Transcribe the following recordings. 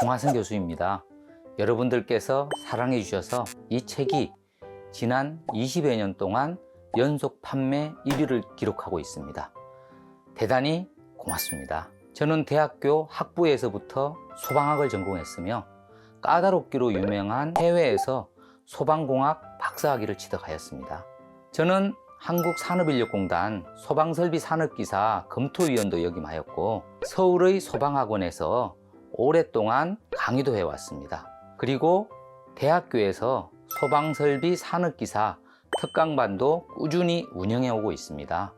공화선 교수입니다. 여러분들께서 사랑해 주셔서 이 책이 지난 20여 년 동안 연속 판매 1위를 기록하고 있습니다. 대단히 고맙습니다. 저는 대학교 학부에서부터 소방학을 전공했으며 까다롭기로 유명한 해외에서 소방공학 박사학위를 취득하였습니다. 저는 한국산업인력공단 소방설비 산업기사 검토위원도 역임하였고 서울의 소방학원에서 오랫동안 강의도 해왔습니다. 그리고 대학교에서 소방설비 산업기사 특강반도 꾸준히 운영해 오고 있습니다.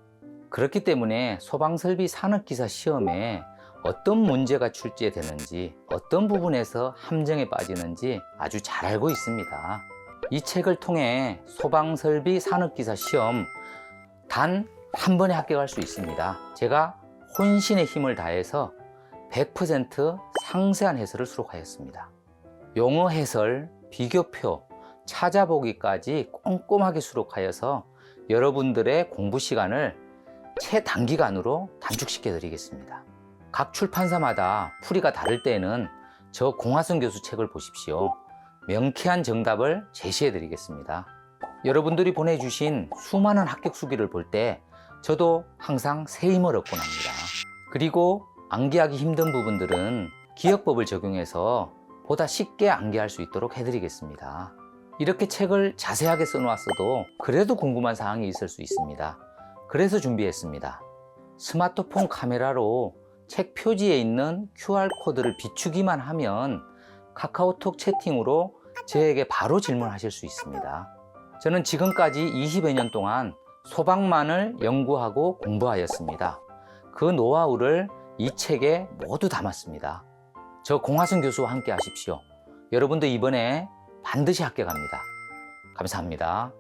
그렇기 때문에 소방설비 산업기사 시험에 어떤 문제가 출제되는지 어떤 부분에서 함정에 빠지는지 아주 잘 알고 있습니다. 이 책을 통해 소방설비 산업기사 시험 단 한 번에 합격할 수 있습니다. 제가 혼신의 힘을 다해서 100% 상세한 해설을 수록하였습니다. 용어 해설, 비교표, 찾아보기까지 꼼꼼하게 수록하여서 여러분들의 공부 시간을 최단기간으로 단축시켜 드리겠습니다. 각 출판사마다 풀이가 다를 때에는 저 공화선 교수 책을 보십시오. 명쾌한 정답을 제시해 드리겠습니다. 여러분들이 보내주신 수많은 합격 수기를 볼 때 저도 항상 새 힘을 얻곤 합니다. 그리고 암기하기 힘든 부분들은 기억법을 적용해서 보다 쉽게 암기할 수 있도록 해드리겠습니다. 이렇게 책을 자세하게 써놓았어도 그래도 궁금한 사항이 있을 수 있습니다. 그래서 준비했습니다. 스마트폰 카메라로 책 표지에 있는 QR코드를 비추기만 하면 카카오톡 채팅으로 저에게 바로 질문하실 수 있습니다. 저는 지금까지 20여 년 동안 소방만을 연구하고 공부하였습니다. 그 노하우를 이 책에 모두 담았습니다. 저 공화선 교수와 함께 하십시오. 여러분도 이번에 반드시 합격합니다. 감사합니다.